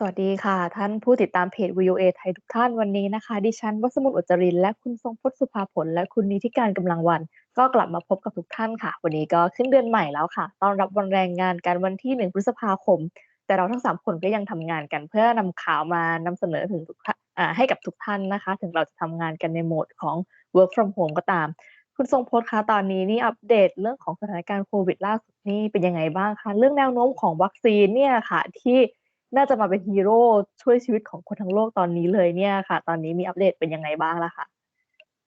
สวัสดีค่ะ ท่านผู้ติดตามเพจ VOA ไทยทุกท่านวันนี้นะคะ ดิฉันวัสมุนอุจรินและคุณทรงพจน์สุภาผล และคุณนิติการกำลังวัน ก็กลับมาพบกับทุกท่านค่ะ วันนี้ก็ขึ้นเดือนใหม่แล้วค่ะต้อนรับวันแรงงานกันวันที่ 1 พฤษภาคม แต่เราทั้ง 3 คนก็ยังทำงานกันเพื่อนำข่าวมานำเสนอถึงทุกท่านให้กับทุกท่านนะคะ ถึงเราจะทำงานกันในโหมดของ work from home ก็ตาม คุณทรงพจน์คะตอนนี้นี่อัปเดตเรื่องของสถานการณ์โควิดล่าสุดนี่เป็นยังไงบ้างคะเรื่องแนวโน้มของวัคซีนเนี่ยค่ะที่ น่าจะมาเป็นฮีโร่ช่วยชีวิตของคนทั้งโลกตอนนี้เลยเนี่ยค่ะ ตอนนี้มีอัปเดตเป็นยังไงบ้างล่ะคะ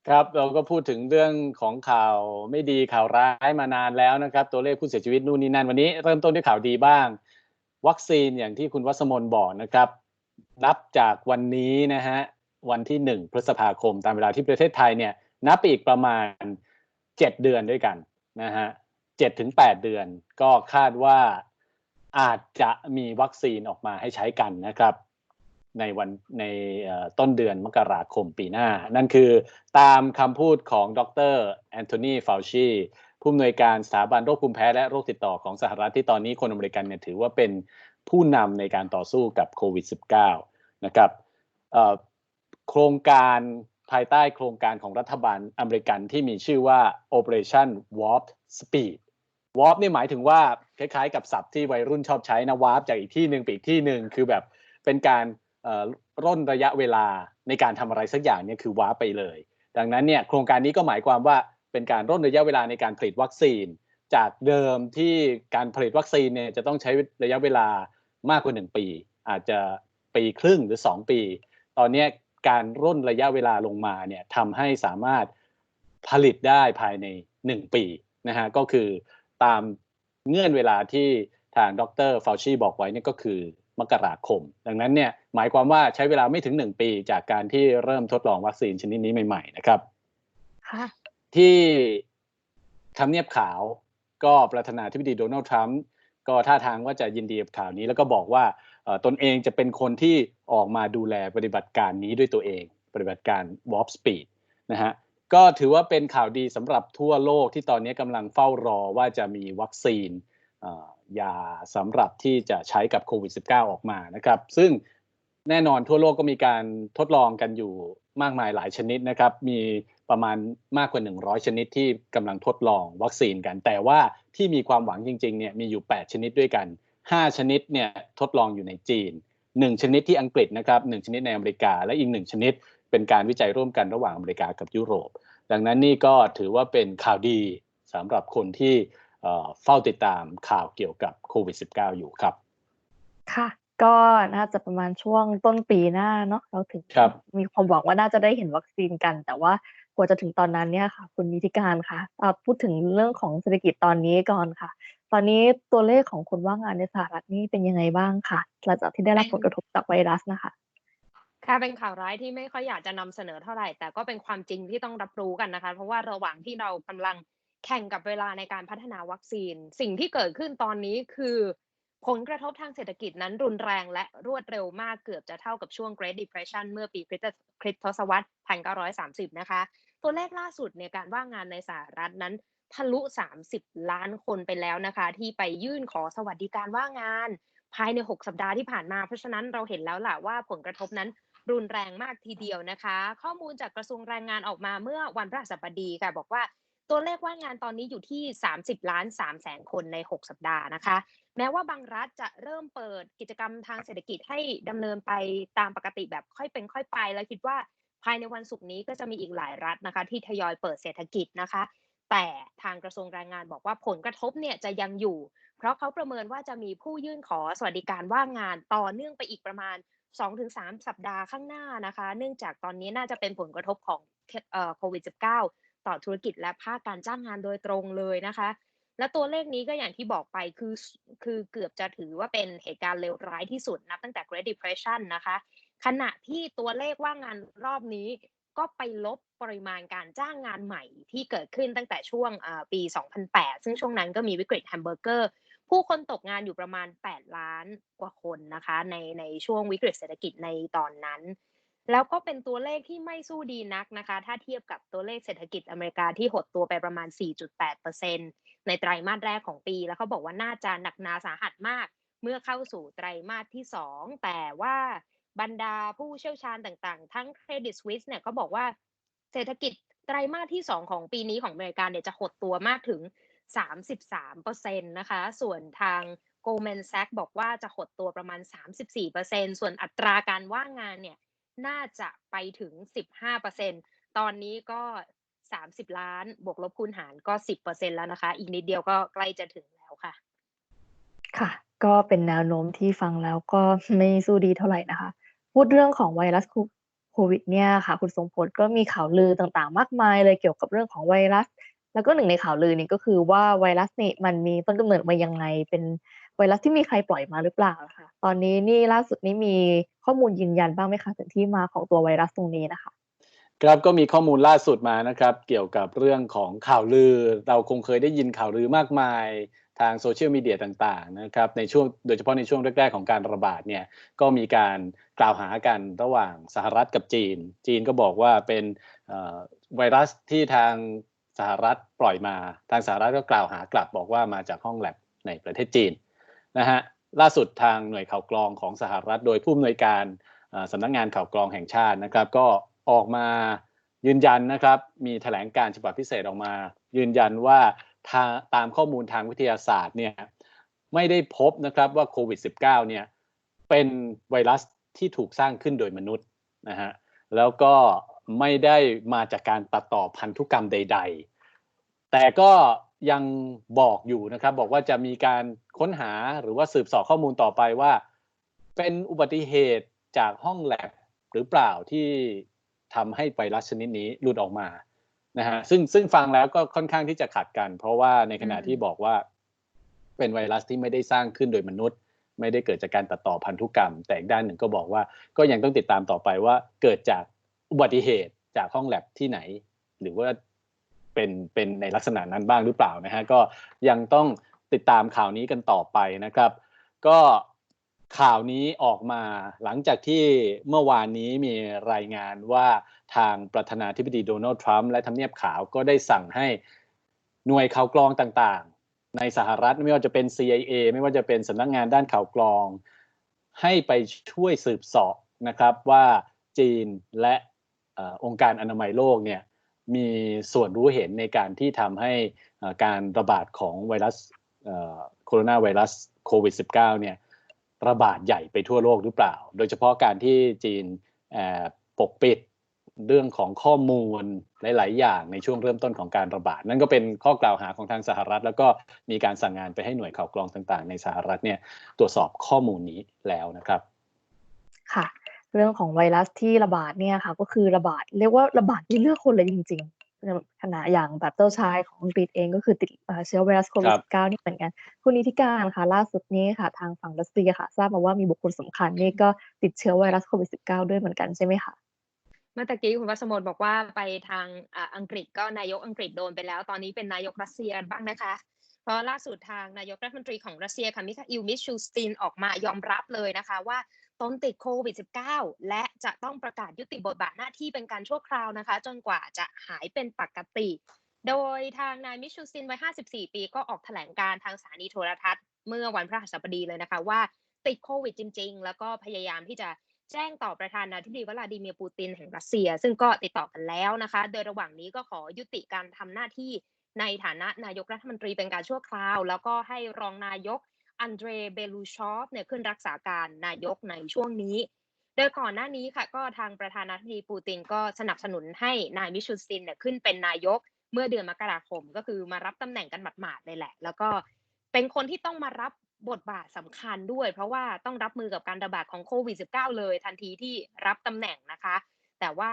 ครับเราก็พูดถึงเรื่องของข่าวไม่ดีข่าวร้ายมานานแล้วนะครับ ตัวเลขผู้เสียชีวิตนู่นนี่นั่นวันนี้เริ่มต้นด้วยข่าวดีบ้าง วัคซีนอย่างที่คุณวัสมนบอกนะครับ นับจากวันนี้นะฮะวันที่หนึ่งพฤษภาคมตามเวลาที่ประเทศไทยเนี่ยนับไปอีกประมาณเจ็ดเดือนด้วยกันนะฮะเจ็ดถึงแปดเดือน ก็คาดว่า อาจจะมีวัคซีนออกมาให้ใช้กันนะครับ ในวันในต้นเดือนมกราคมปีหน้า นั่นคือตามคำพูดของดรแอนโทนีฟาวชีผู้อำนวยการสถาบันโรคภูมิแพ้และโรคติดต่อของสหรัฐที่ตอนนี้คนอเมริกันเนี่ยถือว่าเป็นผู้นำในการต่อสู้กับโควิด -19 นะครับโครงการภายใต้โครงการของรัฐบาลอเมริกันที่มีชื่อว่า Operation Warp Speed วอร์ปนี่หมายถึงว่าคล้ายๆ กับศัพท์ที่วัยรุ่นชอบใช้นะวาร์ปจากอีกที่หนึ่งไปอีกที่หนึ่งคือแบบเป็นการร่นระยะเวลาในการทำอะไรสักอย่างเนี่ยคือวาร์ปไปเลย ดังนั้นเนี่ยโครงการนี้ก็หมายความว่าเป็นการร่นระยะเวลาในการผลิตวัคซีน จากเดิมที่การผลิตวัคซีนเนี่ยจะต้องใช้ระยะเวลามากกว่า 1 ปี อาจจะปีครึ่งหรือ 2 ปี ตอนนี้การร่นระยะเวลาลงมาเนี่ยทำให้สามารถผลิตได้ภายใน 1 ปีนะฮะก็คือ ตามเงื่อนเวลาที่ทางดรฟาวชีบอกไว้นี่ก็คือมกราคม ดังนั้นเนี่ยหมายความว่าใช้เวลาไม่ถึงหนึ่งปีจากการที่เริ่มทดลองวัคซีนชนิดนี้ใหม่ ๆ นะครับที่ทำเนียบขาวก็ประธานาธิบดีโดนัลด์ทรัมป์ก็ท่าทางว่าจะยินดีกับข่าวนี้แล้วก็บอกว่าตนเองจะเป็นคนที่ออกมาดูแลปฏิบัติการนี้ด้วยตัวเอง ปฏิบัติการ Warp Speed นะฮะ ก็ถือว่าเป็นข่าวดีสำหรับทั่วโลกที่ตอนนี้กำลังเฝ้ารอว่าจะมีวัคซีนยาสำหรับที่จะใช้กับโควิด -19 ออกมานะครับ ซึ่งแน่นอนทั่วโลกก็มีการทดลองกันอยู่มากมายหลายชนิดนะครับ มีประมาณมากกว่า 100 ชนิดที่กำลังทดลองวัคซีนกัน แต่ว่าที่มีความหวังจริงๆเนี่ยมีอยู่ 8 ชนิดด้วยกัน 5 ชนิดเนี่ยทดลองอยู่ในจีน 1 ชนิดที่อังกฤษนะครับ1ชนิดในอเมริกาและอีก 1 ชนิด เป็นการวิจัยร่วมกันระหว่างอเมริกากับยุโรป ดังนั้นนี่ก็ถือว่าเป็นข่าวดีสำหรับคนที่เฝ้าติดตามข่าวเกี่ยวกับโควิด -19 อยู่ครับ ค่ะ ก็น่าจะประมาณช่วงต้นปีหน้าเนาะเราถึงมีความหวังว่าน่าจะได้เห็นวัคซีนกัน แต่ว่ากว่าจะถึงตอนนั้นเนี่ยค่ะ คุณนิติการค่ะพูดถึงเรื่องของเศรษฐกิจตอนนี้ก่อนค่ะ ตอนนี้ตัวเลขของคนว่างงานในสหรัฐนี่เป็นยังไงบ้างค่ะหลังจากที่ได้รับผลกระทบจากไวรัสนะคะ ค่ะเป็นข่าวร้ายที่ไม่ค่อยอยากจะนำเสนอเท่าไหร่ แต่ก็เป็นความจริงที่ต้องรับรู้กันนะคะ เพราะว่าระหว่างที่เรากำลังแข่งกับเวลาในการพัฒนาวัคซีน สิ่งที่เกิดขึ้นตอนนี้คือ ผลกระทบทางเศรษฐกิจนั้นรุนแรงและรวดเร็วมากเกือบจะเท่ากับช่วง Great Depression เมื่อปีคริสตศตวรรษ1930 นะคะ ตัวเลขล่าสุดเนี่ยการว่างงานในสหรัฐนั้นทะลุ 30 ล้านคนไปแล้วนะคะ ที่ไปยื่นขอสวัสดิการว่างงาน ภายใน 6 สัปดาห์ที่ผ่านมา เพราะฉะนั้นเราเห็นแล้วล่ะว่าผลกระทบนั้น รุนแรงมากทีเดียวนะคะ ข้อมูลจากกระทรวงแรงงานออกมาเมื่อวันพฤหัสบดีค่ะบอกว่าตัวเลขว่างงานตอนนี้อยู่ที่ 30 ล้าน3แสนคนใน 6 สัปดาห์นะคะ แม้ว่าบางรัฐจะเริ่มเปิดกิจกรรมทางเศรษฐกิจให้ดำเนินไปตามปกติแบบค่อยเป็นค่อยไป แล้วคิดว่าภายในวันศุกร์นี้ก็จะมีอีกหลายรัฐนะคะ ที่ทยอยเปิดเศรษฐกิจนะคะ แต่ทางกระทรวงแรงงานบอกว่าผลกระทบเนี่ยจะยังอยู่ เพราะเขาประเมินว่าจะมีผู้ยื่นขอสวัสดิการว่างงานต่อเนื่องไปอีกประมาณ 2-3 สัปดาห์ข้างหน้านะคะ เนื่องจากตอนนี้น่าจะเป็นผลกระทบของโควิด -19 ต่อธุรกิจและภาคการจ้างงานโดยตรงเลยนะคะ และตัวเลขนี้ก็อย่างที่บอกไปคือคือเกือบจะถือว่าเป็นเหตุการณ์เลวร้ายที่สุดนับตั้งแต่ Great Depression นะคะ ขณะที่ตัวเลขว่างงานรอบนี้ก็ไปลบปริมาณการจ้างงานใหม่ที่เกิดขึ้นตั้งแต่ช่วงปี 2008 ซึ่งช่วงนั้นก็มีวิกฤตแฮมเบอร์เกอร์ ผู้คนตกงานอยู่ประมาณ 8 ล้านกว่าคนนะคะ ในในช่วงวิกฤตเศรษฐกิจในตอนนั้น แล้วก็เป็นตัวเลขที่ไม่สู้ดีนักนะคะ ถ้าเทียบกับตัวเลขเศรษฐกิจอเมริกาที่หดตัวไปประมาณ 4.8%ในไตรามาสแรกของปี แล้วเขาบอกว่าน่าจะหนักหนาสาหัสมาก เมื่อเข้าสู่ไตรมาสที่ 2 แต่ว่าบรรดาผู้เชี่ยวชาญต่างๆ ทั้ง Credit Suisse เนี่ยก็บอกว่าเศรษฐกิจไตรมาสที่ 2 ของปีนี้ของอเมริกาเนี่ยจะหดตัวมากถึง 33%นะคะ ส่วนทาง Goldman Sachs บอกว่าจะหดตัวประมาณ 34%ส่วนอัตราการว่างงานเนี่ยน่าจะไปถึง 15%ตอนนี้ก็ 30 ล้าน บวกลบคูณหารก็ 10%แล้วนะคะ อีกนิดเดียวก็ใกล้จะถึงแล้วค่ะ ค่ะ ก็เป็นแนวโน้มที่ฟังแล้วก็ไม่สู้ดีเท่าไหร่นะคะ พูดเรื่องของไวรัสโควิดเนี่ยค่ะ คุณทรงพลก็มีข่าวลือต่างๆ มากมายเลยเกี่ยวกับเรื่องของไวรัส แล้วก็หนึ่งในข่าวลือนี่ก็คือว่าไวรัสนี่มันมีต้นกำเนิดมายังไง เป็นไวรัสที่มีใครปล่อยมาหรือเปล่านะคะตอนนี้นี่ล่าสุดนี้มีข้อมูลยืนยันบ้างไหมคะถึงที่มาของตัวไวรัสตรงนี้นะคะครับก็มีข้อมูลล่าสุดมานะครับเกี่ยวกับเรื่องของข่าวลือ เราคงเคยได้ยินข่าวลือมากมายทางโซเชียลมีเดียต่างๆนะครับในช่วงโดยเฉพาะในช่วงแรกๆของการระบาดเนี่ยก็มีการกล่าวหากันระหว่างสหรัฐกับจีน จีนก็บอกว่าเป็นไวรัสที่ทาง หรัฐปล่อยมาทางสหรัฐก็กล่าวหากลับบอกว่ามาจากห้องแลบในประเทศจีนนะฮะล่าสุดทางหน่วยข่าวกรองของสหรัฐ โดยผู้อำนวยการสำนักงงานข่าวกรองแห่งชาตินะครับ ก็ออกมายืนยันนะครับ มีแถลงการฉบับพิเศษออกมา ยืนยันว่าตามข้อมูลทางวิทยาศาสตร์เนี่ยไม่ได้พบนะครับว่าโควิด -19 เนี่ยเป็นไวรัสที่ถูกสร้างขึ้นโดยมนุษย์นะฮะแล้วก็ไม่ได้มาจากการตัดต่อพันธุกรรมใดๆ แต่ก็ยังบอกอยู่นะครับ บอกว่าจะมีการค้นหาหรือว่าสืบสอบข้อมูลต่อไปว่า เป็นอุบัติเหตุจากห้องแลบหรือเปล่าที่ทำให้ไวรัสชนิดนี้หลุดออกมานะฮะซึ่งซึ่งฟังแล้วก็ค่อนข้างที่จะขัดกัน เพราะว่าในขณะที่บอกว่า เป็นไวรัสที่ไม่ได้สร้างขึ้นโดยมนุษย์ ไม่ได้เกิดจากการตัดต่อพันธุกรรม แต่อีกด้านหนึ่งก็บอกว่า ก็ยังต้องติดตามต่อไปว่าเกิดจากอุบัติเหตุจากห้องแลบที่ไหน หรือว่า เป็นเป็นในลักษณะนั้นบ้างหรือเปล่านะฮะก็ยังต้องติดตามข่าวนี้กันต่อไปนะครับ ก็ข่าวนี้ออกมาหลังจากที่เมื่อวานนี้มีรายงานว่าทางประธานาธิบดีโดนัลด์ทรัมป์และทำเนียบขาวก็ได้สั่งให้หน่วยข่าวกรองต่างๆ ในสหรัฐไม่ว่าจะเป็น CIA ไม่ว่าจะเป็นสำนักงงานด้านข่าวกรอง ให้ไปช่วยสืบสอบนะครับว่าจีนและองค์การอนามัยโลกเนี่ย มีส่วนรู้เห็นในการที่ทำให้การระบาดของไวรัสโคโรนาไวรัสโควิด -19 เนี่ยระบาดใหญ่ไปทั่วโลกหรือเปล่า โดยเฉพาะการที่จีนปกปิดเรื่องของข้อมูลหลาย ๆ อย่างในช่วงเริ่มต้นของการระบาด นั่นก็เป็นข้อกล่าวหาของทางสหรัฐ แล้วก็มีการสั่งงานไปให้หน่วยข่าวกรองต่าง ๆ ในสหรัฐเนี่ยตรวจสอบข้อมูลนี้แล้วนะครับ ค่ะ เรื่องของไวรัสที่ระบาดเนี่ยค่ะ ก็คือระบาดเรียกว่าระบาดที่เลือกคนเลยจริง ๆ ขณะอย่างแบบเจ้าชายของอังกฤษเองก็คือติดเชื้อไวรัสโควิด -19 นี่เหมือนกัน คุณนิติการค่ะ ล่าสุดนี้ค่ะ ทางฝั่งรัสเซียค่ะ ทราบมาว่ามีบุคคลสำคัญนี่ก็ติดเชื้อไวรัสโควิด -19 ด้วยเหมือนกันใช่ไหมคะเมื่อตะกี้คุณวัสมนบอกว่าไปทางอังกฤษก็นายกอังกฤษโดนไปแล้ว ตอนนี้เป็นนายกรัสเซียบ้างนะคะ เพราะล่าสุดทางนายกรัฐมนตรีของรัสเซียค่ะมิคาอิลมิชูสตินออกมายอมรับเลยนะคะว่า ตนติดโควิด -19 และจะต้องประกาศยุติบทบาทหน้าที่เป็นการชั่วคราวนะคะ จนกว่าจะหายเป็นปกติ โดยทางนายมิชูซินวัย 54 ปีก็ออกแถลงการทางสถานีโทรทัศน์เมื่อวันพฤหัสบดีเลยนะคะว่าติดโควิดจริง ๆ แล้วก็พยายามที่จะแจ้งต่อประธานาธิบดีวลาดิเมียร์ปูตินแห่งรัสเซีย ซึ่งก็ติดต่อกันแล้วนะคะ โดยระหว่างนี้ก็ขอยุติการทำหน้าที่ในฐานะนายกรัฐมนตรีเป็นการชั่วคราว แล้วก็ให้รองนายก อันเดรเบลูชอฟเนี่ยขึ้นรักษาการนายกในช่วงนี้ โดยก่อนหน้านี้ค่ะ ก็ทางประธานาธิบดีปูตินก็สนับสนุนให้นายมิชูซินเนี่ยขึ้นเป็นนายกเมื่อเดือนมกราคมก็คือมารับตำแหน่งกันหมาดๆเลยแหละ แล้วก็เป็นคนที่ต้องมารับบทบาทสำคัญด้วย เพราะว่าต้องรับมือกับการระบาดของโควิด -19 เลย ทันทีที่รับตำแหน่งนะคะ แต่ว่า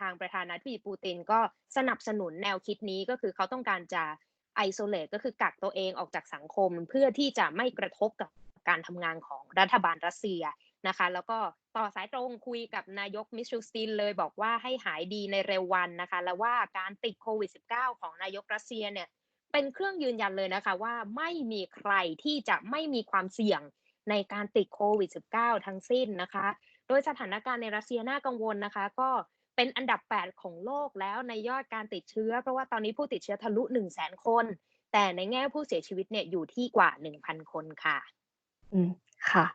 ทางประธานาธิบดีปูตินก็สนับสนุนแนวคิดนี้ก็คือเขาต้องการจะ ไอโซเลตก็คือกักตัวเองออกจากสังคมเพื่อที่จะไม่กระทบกับการทำงานของรัฐบาลรัสเซียนะคะ แล้วก็ต่อสายตรงคุยกับนายกมิชูสตินเลยบอกว่าให้หายดีในเร็ววันนะคะ แล้วว่าการติดโควิด -19 ของนายกรัสเซียเนี่ยเป็นเครื่องยืนยันเลยนะคะว่าไม่มีใครที่จะไม่มีความเสี่ยงในการติดโควิด -19 ทั้งสิ้นนะคะ โดยสถานการณ์ในรัสเซียน่ากังวลนะคะ ก็ เป็นอันดับ 8 ของโลกแล้วในยอดการติดเชื้อ เพราะว่าตอนนี้ผู้ติดเชื้อทะลุ 1 0 0 0 0 0คน แต่ในแง่ผู้เสียชีวิตเนี่ยอยู่ที่กว่า 1,000 คนค่ะ อืมค่ะ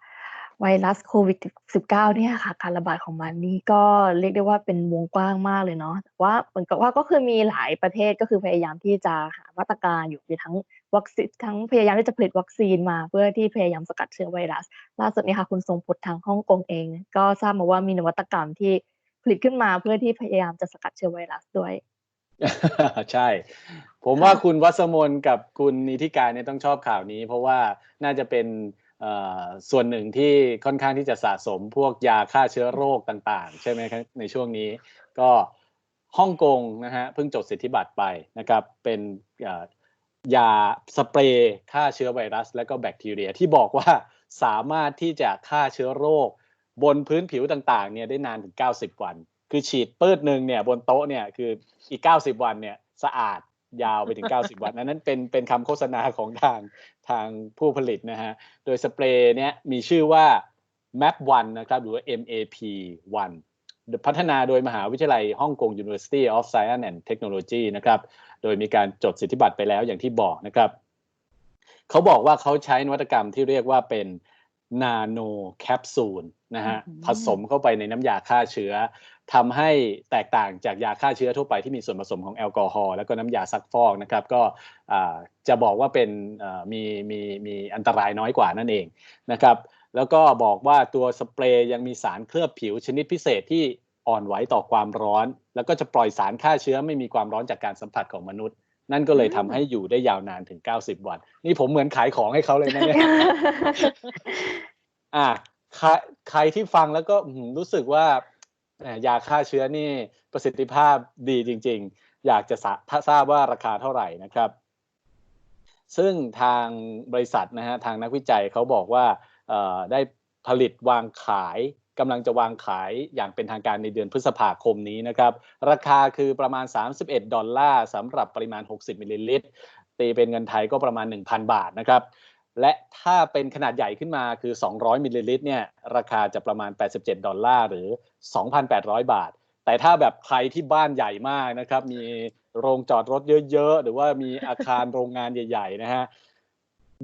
ไวรัสโควิด -19 เนี่ยค่ะ การระบาดของมันนี่ก็เรียกได้ว่าเป็นวงกว้างมากเลยเนาะแต่ว่าเหมือนกับว่าก็คือมีหลายประเทศก็คือพยายามที่จะหามาตรการอยู่ทั้งวัคซีนทั้งพยายามที่จะผลิตวัคซีนมา เพื่อที่พยายามสกัดเชื้อไวรัส ล่าสุดนี้ค่ะคุณทรงพลทางฮ่องกงเอง ก็ทราบมาว่ามีนวัตกรรมที่ ผลิตขึ้นมาเพื่อที่พยายามจะสกัดเชื้อไวรัสด้วย ใช่ ผมว่าคุณวัสมนกับคุณนิติการเนี่ยต้องชอบข่าวนี้ เพราะว่าน่าจะเป็นเอ่อส่วนหนึ่งที่ค่อนข้างที่จะสะสมพวกยาฆ่าเชื้อโรคต่างๆ ใช่ไหมครับในช่วงนี้ก็ฮ่องกงนะฮะเพิ่งจดสิทธิบัตรไปนะครับ เป็นเอ่อยาสเปรย์ฆ่าเชื้อไวรัส และก็แบคทีเรียที่บอกว่าสามารถที่จะฆ่าเชื้อโรค บนพื้นผิวต่างๆเนี่ยได้นานถึง 90 วัน คือฉีดปื้ดหนึ่งเนี่ยบนโต๊ะเนี่ยคืออีก 90 วันเนี่ยสะอาดยาวไปถึง 90วันอันนั้นเป็นเป็นคำโฆษณาของทางทางผู้ผลิตนะฮะ โดยสเปรย์เนี้ยมีชื่อว่า MAP 1นะครับหรือว่า MAP 1พัฒนาโดยมหาวิทยาลัยฮ่องกง University of Science and Technology นะครับ โดยมีการจดสิทธิบัตรไปแล้วอย่างที่บอกนะครับ เขาบอกว่าเขาใช้นวัตกรรมที่เรียกว่าเป็น นาโนแคปซูลนะฮะอืมผสมเข้าไปในน้ำยาฆ่าเชื้อทำให้แตกต่างจากยาฆ่าเชื้อทั่วไปที่มีส่วนผสมของแอลกอฮอล์แล้วก็น้ำยาซักฟอกนะครับ ก็อ่าจะบอกว่าเป็นอ่ามีมีมีอันตรายน้อยกว่านั่นเองนะครับแล้วก็บอกว่าตัวสเปรย์ยังมีสารเคลือบผิวชนิดพิเศษที่อ่อนไหวต่อความร้อน แล้วก็จะปล่อยสารฆ่าเชื้อไม่มีความร้อนจากการสัมผัสของมนุษย์ นั่นก็เลยทำให้อยู่ได้ยาวนานถึง 90 วัน นี่ผมเหมือนขายของให้เขาเลยนะเนี่ยอ่าใครใครที่ฟังแล้วก็อื้อหือรู้สึกว่าแหมยาฆ่าเชื้อนี่ประสิทธิภาพดีจริง ๆ อยากจะทราถ้าทราบว่าราคาเท่าไหร่นะครับ ซึ่งทางบริษัทนะฮะทางนักวิจัยเขาบอกว่าเอ่อได้ผลิตวางขาย กำลังจะวางขายอย่างเป็นทางการในเดือนพฤษภาคมนี้นะครับ ราคาคือประมาณ 31 ดอลลาร์สำหรับปริมาณ 60 มิลลิลิตร ตีเป็นเงินไทยก็ประมาณ 1,000 บาทนะครับ และถ้าเป็นขนาดใหญ่ขึ้นมาคือ 200 มิลลิลิตรเนี่ยราคาจะประมาณ 87 ดอลลาร์หรือ 2,800 บาท แต่ถ้าแบบใครที่บ้านใหญ่มากนะครับ มีโรงจอดรถเยอะ ๆ หรือว่ามีอาคารโรงงานใหญ่ ๆ นะฮะ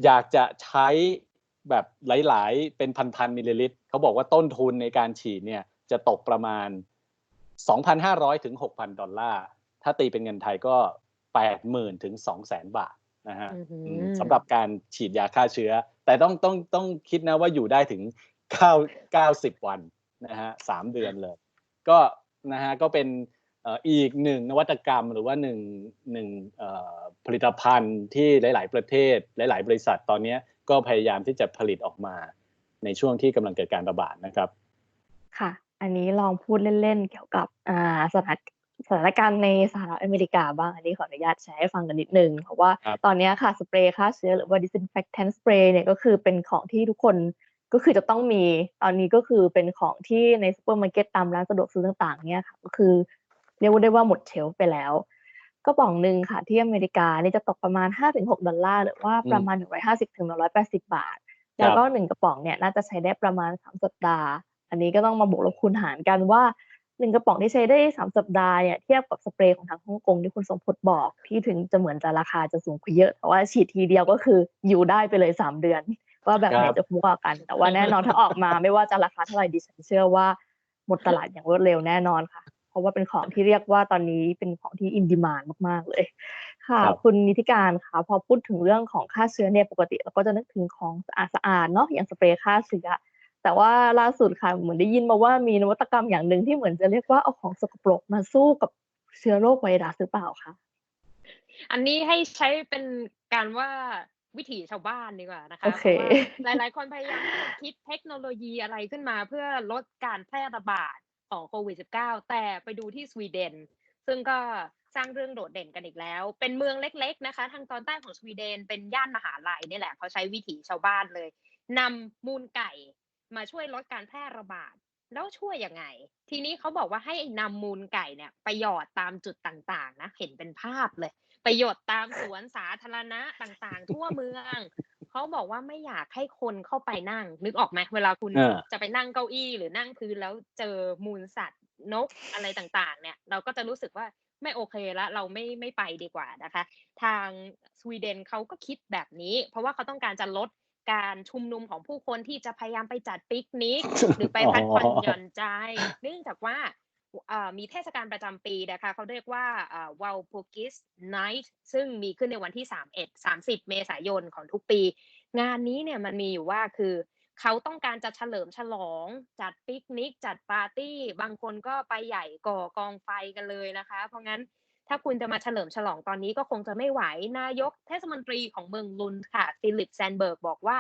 อยากจะใช้ แบบหลาย ๆ เป็นพันๆมิลลิลิตรเขาบอกว่าต้นทุนในการฉีดเนี่ยจะตกประมาณ 2,500 ถึง 6,000 ดอลลาร์ ถ้าตีเป็นเงินไทยก็ 80,000 ถึง 200,000 บาทนะฮะอื้อหืออืมสำหรับการฉีดยาฆ่าเชื้อ แต่ต้องต้องต้องคิดนะว่าอยู่ได้ถึง 9 90 วันนะฮะสามเดือนเลย ก็นะฮะก็เป็นเอ่ออีกหนึ่งนวัตกรรมหรือว่าหนึ่งหนึ่งเอ่อผลิตภัณฑ์ที่หลาย ๆ ประเทศหลาย ๆ บริษัทตอนเนี้ย ก็พยายามที่จะผลิตออกมาในช่วงที่กำลังเกิดการระบาดนะครับ ค่ะ อันนี้ลองพูดเล่นๆเกี่ยวกับอ่าสถานสถานการณ์ในสหรัฐอเมริกาบ้าง อันนี้ขออนุญาตแชร์ให้ฟังกันนิดนึง เพราะว่าครับตอนเนี้ยค่ะสเปรย์ฆ่าเชื้อหรือว่า disinfectant spray เนี่ยก็คือเป็นของที่ทุกคนก็คือจะต้องมีตอนนี้ก็คือเป็นของที่ในซูเปอร์มาร์เก็ตตามร้านสะดวกซื้อต่างๆเนี่ยค่ะก็คือเรียกว่าได้ว่าหมดเชลฟ์ไปแล้ว กระป๋องหนึ่งค่ะที่อเมริกานี่จะตกประมาณ 5-6 ดอลลาร์หรือว่าประมาณ 150-180 บาท แล้วก็หนึ่งกระป๋องเนี่ยน่าจะใช้ได้ประมาณ 3 สัปดาห์ อันนี้ก็ต้องมาบวกลบคูณหารกันว่าหนึ่งกระป๋องที่ใช้ได้ 3 สัปดาห์เนี่ยเทียบกับสเปรย์ของทางฮ่องกงที่คุณสมพศบอก ที่ถึงจะเหมือนจะราคาจะสูงกว่าเยอะแต่ว่าฉีดทีเดียวก็คืออยู่ได้ไปเลย 3 เดือน ว่าแบบไหนครับจะคุ้มกว่ากัน แต่ว่าแน่นอนถ้าออกมาไม่ว่าจะราคาเท่าไหร่ดิฉันเชื่อว่าหมดตลาดอย่างรวดเร็วแน่นอนค่ะ เพราะว่าเป็นของที่เรียกว่าตอนนี้เป็นของที่อินดิมานมากๆเลย ค่ะครับคุณนิติการคะพอพูดถึงเรื่องของฆ่าเชื้อเนี่ยปกติเราก็จะนึกถึงของสะอาดสะอาดๆเนาะอย่างสเปรย์ฆ่าเชื้อแต่ว่าล่าสุดค่ะเหมือนได้ยินมาว่ามีนวัตกรรมอย่างหนึ่งที่เหมือนจะเรียกว่าเอาของสกปรกมาสู้กับเชื้อโรคไวรัสหรือเปล่าคะอันนี้ให้ใช้เป็นการว่าวิถีชาวบ้านดีกว่านะคะโอเคพราะว่าหลายๆคนพยายามที่จะคิดเทคโนโลยีอะไรขึ้นมาเพื่อลดการแพร่ระบาด ของโควิด -19 แต่ไปดูที่สวีเดน ซึ่งก็สร้างเรื่องโดดเด่นกันอีกแล้ว เป็นเมืองเล็กๆนะคะ ทางตอนใต้ของสวีเดนเป็นย่านมหาลัยนี่แหละเขาใช้วิถีชาวบ้านเลยนำมูลไก่มาช่วยลดการแพร่ระบาด แล้วช่วยยังไง ทีนี้เขาบอกว่าให้นำมูลไก่เนี่ยไปหยอดตามจุดต่างๆนะ เห็นเป็นภาพเลย ไปหยดตามสวนสาธารณะต่างๆ ทั่วเมือง เขาบอกว่าไม่อยากให้คนเข้าไปนั่ง นึกออกไหมเวลาคุณเออจะไปนั่งเก้าอี้หรือนั่งพื้นแล้วเจอมูลสัตว์นกอะไรต่างๆ เนี่ย เราก็จะรู้สึกว่าไม่โอเคละเราไม่ไม่ไปดีกว่านะคะ ทางสวีเดนเขาก็คิดแบบนี้ เพราะว่าเขาต้องการจะลดการชุมนุมของผู้คนที่จะพยายามไปจัดปิกนิก หรือไปพักผ่อนหย่อนใจ เนื่องจากว่าเอ่อ มีเทศกาลประจำปีนะคะเขาเรียกว่าวาลพูกิสไนท์ซึ่งมีขึ้นในวันที่ 31 30 เมษายนของทุกปี งานนี้เนี่ยมันมีอยู่ว่าคือเขาต้องการจะเฉลิมฉลอง จัดปิกนิก จัดปาร์ตี้ บางคนก็ไปใหญ่ก่อกองไฟกันเลยนะคะ เพราะงั้นถ้าคุณจะมาเฉลิมฉลองตอนนี้ก็คงจะไม่ไหวนายกเทศมนตรีของเมืองลุนค่ะฟิลิปแซนเบิร์กบอกว่า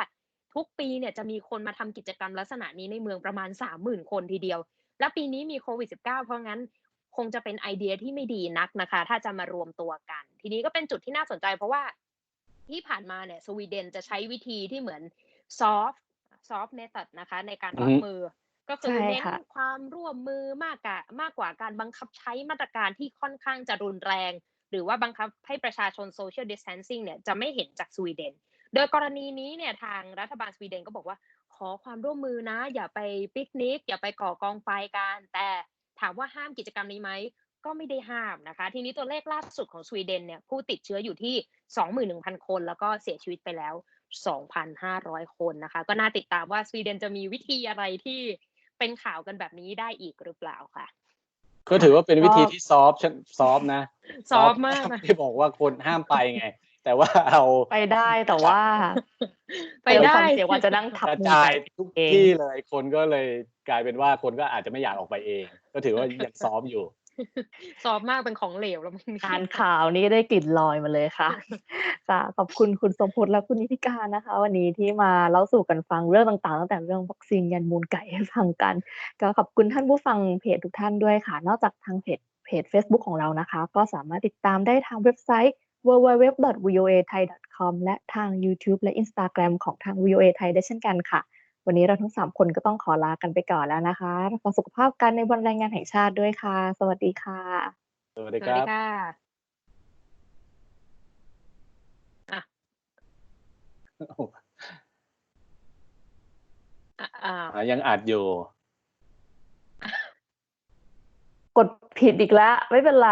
ทุกปีเนี่ยจะมีคนมาทำกิจกรรมลักษณะนี้ในเมืองประมาณ 30,000 คนทีเดียว และปีนี้มีโควิด -19 เพราะงั้นคงจะเป็นไอเดียที่ไม่ดีนักนะคะ ถ้าจะมารวมตัวกัน ทีนี้ก็เป็นจุดที่น่าสนใจ เพราะว่าที่ผ่านมาเนี่ยสวีเดนจะใช้วิธีที่เหมือน soft soft method นะคะ ในการรับอือฮึมือ ก็คือใช่เน้นค่ะความร่วมมือมากกว่ามากกว่าการบังคับใช้มาตรการที่ค่อนข้างจะรุนแรง หรือว่าบังคับให้ประชาชน social distancing เนี่ยจะไม่เห็นจากสวีเดน โดยกรณีนี้เนี่ยทางรัฐบาลสวีเดนก็บอกว่าข อความร่วมมือนะ อย่าไปปิกนิก อย่าไปก่อกองไฟกัน แต่ถามว่าห้ามกิจกรรมนี้ไหมก็ไม่ได้ห้ามนะคะ ทีนี้ตัวเลขล่าสุดของสวีเดนเนี่ยผู้ติดเชื้ออยู่ที่ 21,000 คน แล้วก็เสียชีวิตไปแล้ว 2,500 คนนะคะ ก็น่าติดตามว่าสวีเดนจะมีวิธีอะไรที่เป็นข่าวกันแบบนี้ได้อีกหรือเปล่าค่ะ ก็ถือว่าเป็นวิธีที่ซอฟต์ซอฟต์นะ ซอฟต์มากนะที่บอกว่าคนห้ามไปไง แต่ว่าเอาไปได้แต่ว่า ไปได้เยวความเสียว่าจะนั่งทับกระมือจายกันทุกเองที่เลยคนก็เลยกลายเป็นว่าคนก็อาจจะไม่อยากออกไปเอง ก็ถือว่ายังซอฟต์อยู่ซอฟต์มากเป็นของเหลวแล้วมันอ่านข่าวนี้ได้กลิ่นลอยมาเลยค่ะค่ะขอบคุณคุณสมพจน์และคุณนิติการนะคะ วันนี้ที่มาเล่าสู่กันฟังเรื่องต่างๆ ตั้งแต่เรื่องวัคซีนยันมูลไก่ให้ฟังกัน ก็ขอบคุณท่านผู้ฟังเพจทุกท่านด้วยค่ะ นอกจากทางเพจเพจ Facebook ของเรานะคะ ก็สามารถติดตามได้ทางเว็บไซต์ www.voathai.com และทาง YouTube และ Instagram ของทาง VOA Thai ได้เช่นกันค่ะ วันนี้เราทั้งสามคนก็ต้องขอลากันไปก่อนแล้วนะคะรักษาสุขภาพกันในวันแรงงานแห่งชาติด้วยค่ะ สวัสดีค่ะ สวัสดีสควัสรัดีบค่ะอะอะอ่าอะยังอัดอยู่ กดผิดอีกแล้ว ไม่เป็นไร